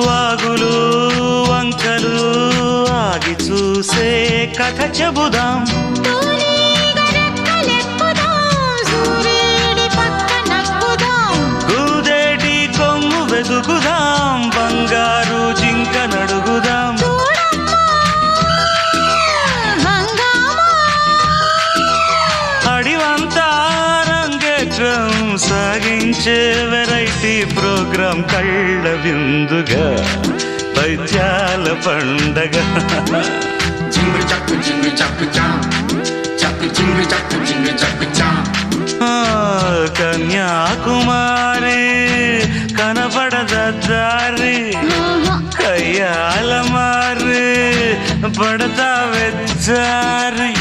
వాగులు వంకలు ఆగి చూసే కథ చెబుదాం తూనీగా గూదేటి కొమ్ము వెతుకుదాం బంగారు జింక నడుగుదాం చూడమ్మా, హంగామా. అడివంతా రంగేట్రం సాగించే వెర ప్రోగ్రాం కళ్ళ విందుగా పైత్యాల పండగ Jingle chaka jingle chaka jam. Chaka jingle chaka jingle chaka jam. ఆ, కన్యాకుమారి కనపడద దారి ఆహా. కయ్యాల మారి పడతా వెచ్చారి